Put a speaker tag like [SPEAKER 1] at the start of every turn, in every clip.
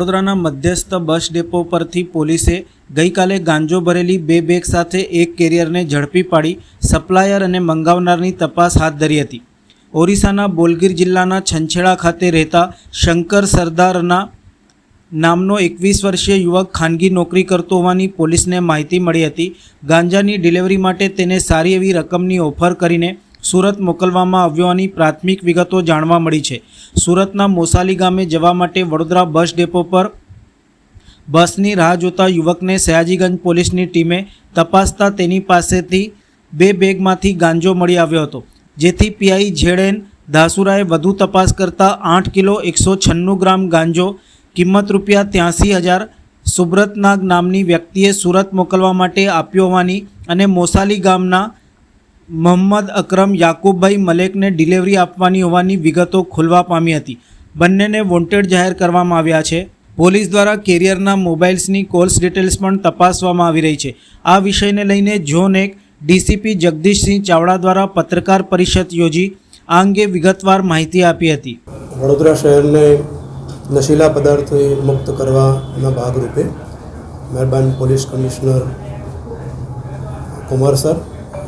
[SPEAKER 1] વડોદરાના મધ્યસ્થ bus depot પરથી પોલીસે ગઈકાલે ગાંજો ભરેલી બે બેગ સાથે એક કેરિયરને ઝડપી પાડી સપ્લાયર અને મંગાવનારની તપાસ હાથ ધરી હતી. ઓરિસ્સાના બોલગીર જિલ્લાના છંછેડા ખાતે રહેતા શંકર સરદારના નામનો એકવીસ વર્ષીય યુવક ખાનગી નોકરી કરતો હોવાની પોલીસને માહિતી મળી હતી. ગાંજાની ડિલિવરી માટે તેને સારી એવી રકમની ઓફર કરીને સુરત મોકલવામાં આવ્યોની પ્રાથમિક વિગતો જાણવા મળી છે. સુરતના મોસાલી ગામે જવા માટે વડોદરા બસ ડેપો પર બસની રાહ જોતા યુવકને સયાજીગંજ પોલીસની ટીમે તપાસતા તેની પાસેથી બે બેગમાંથી ગાંજો મળી આવ્યો હતો. જેથી પીઆઈ ઝેડેન ધાસુરાએ વધુ તપાસ કરતા આઠ કિલો એકસો છન્નું ગ્રામ ગાંજો, કિંમત રૂપિયા ત્યાંસી હજાર સુબ્રતનાગ નામની વ્યક્તિએ સુરત મોકલવા માટે આપ્યો હોવાની અને મોસાલી ગામના મોહમ્મદ અકરમ યાકુબભાઈ મલેકને ડિલિવરી આપવાની હોવાની વિગતો ખુલવા પામી હતી. બંનેને વોન્ટેડ જાહેર કરવામાં આવ્યા છે. પોલીસ દ્વારા કેરિયરના મોબાઈલ્સની કોલ્સ ડિટેલ્સ પણ તપાસવામાં આવી રહી છે. આ વિષયને લઈને ઝોન એક ડીસીપી જગદીશસિંહ ચાવડા દ્વારા પત્રકાર પરિષદ યોજી આ અંગે વિગતવાર માહિતી આપી હતી.
[SPEAKER 2] વડોદરા શહેરને નશીલા પદાર્થોથી મુક્ત કરવાના ભાગરૂપે મહેરબાન પોલીસ કમિશનર કુમાર સર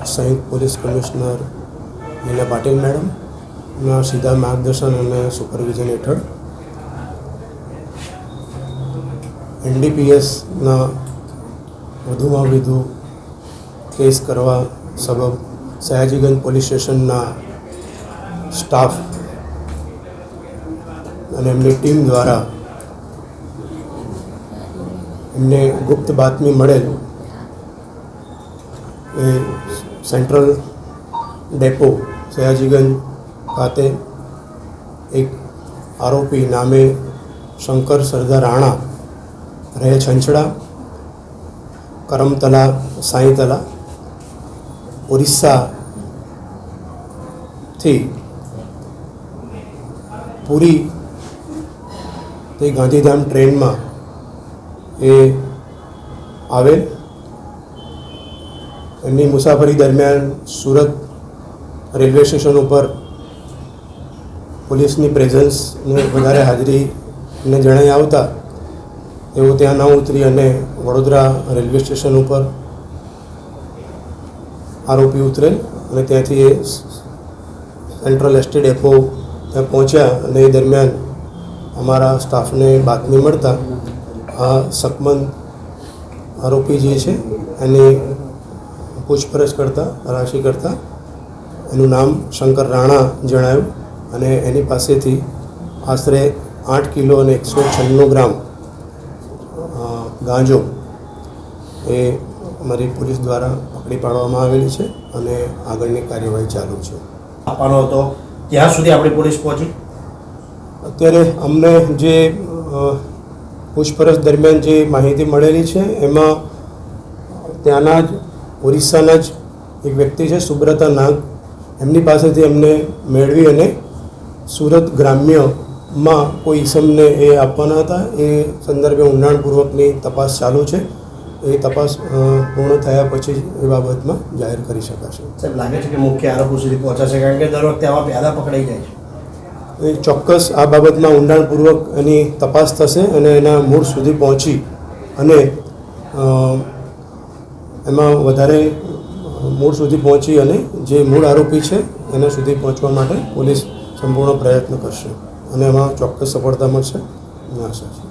[SPEAKER 2] સંયુક્ત પોલીસ કમિશનર નીલા પાટીલ મેડમના સીધા માર્ગદર્શન અને સુપરવિઝન હેઠળ એનડીપીએસના વધુમાં વધુ કેસ કરવા સબબ સયાજીગંજ પોલીસ સ્ટેશનના સ્ટાફ અને એમની ટીમ દ્વારા એમને ગુપ્ત બાતમી મળેલ એ સેન્ટ્રલ ડેપો સયાજીગંજ ખાતે એક આરોપી નામે શંકર સરદાર રાણા રહે છંછડા, કરમતલા, સાંઈતલા, ઓરિસ્સાથી પૂરી તે ગાંધીધામ ટ્રેનમાં એ આવેલ એમની મુસાફરી દરમિયાન સુરત રેલવે સ્ટેશન ઉપર પોલીસની પ્રેઝન્સને વધારે હાજરીને જણાઈ આવતા તેઓ ત્યાં ન ઉતરી અને વડોદરા રેલવે સ્ટેશન ઉપર આરોપી ઉતરેલ અને ત્યાંથી એ સેન્ટ્રલ એસટી ડેપો ત્યાં પહોંચ્યા અને એ દરમિયાન અમારા સ્ટાફને બાતમી મળતા આ સકમંદ આરોપી જે છે, એની પૂછપરછ કરતાં તલાશી કરતાં. એનું નામ શંકર રાણા જણાયું અને એની પાસેથી આશરે આઠ કિલો અને એકસો છન્નું ગ્રામ ગાંજો એ અમારી પોલીસ દ્વારા પકડી પાડવામાં આવેલી છે અને આગળની કાર્યવાહી ચાલુ છે.
[SPEAKER 3] આપવાનો હતો ત્યાં સુધી આપણી પોલીસ પહોંચી?
[SPEAKER 2] અત્યારે અમને જે પૂછપરછ દરમિયાન જે માહિતી મળેલી છે એમાં ત્યાંના જ ઓરિસ્સાના જ એક વ્યક્તિ છે સુબ્રતા નાગ. એમની પાસેથી એમને મેળવી અને સુરત ગ્રામ્યમાં કોઈ ઈસમને એ આપવાના હતા. એ સંદર્ભે ઊંડાણપૂર્વકની તપાસ ચાલુ છે. એ તપાસ પૂર્ણ થયા પછી એ બાબતમાં જાહેર કરી શકાશે.
[SPEAKER 3] સાહેબ લાગે છે કે મુખ્ય આરોપો સુધી પહોંચાશે કારણ કે દર વખતે આવા પ્યાદા પકડાઈ જાય છે.
[SPEAKER 2] એ ચોક્કસ આ બાબતમાં ઊંડાણપૂર્વક એની તપાસ થશે અને એના મૂળ સુધી પહોંચી અને એમાં વધારે મૂળ સુધી પહોંચી અને જે મૂળ આરોપી છે, એના સુધી પહોંચવા માટે પોલીસ સંપૂર્ણ પ્રયત્ન કરશે અને એમાં ચોક્કસ સફળતા મળશે. આશા છે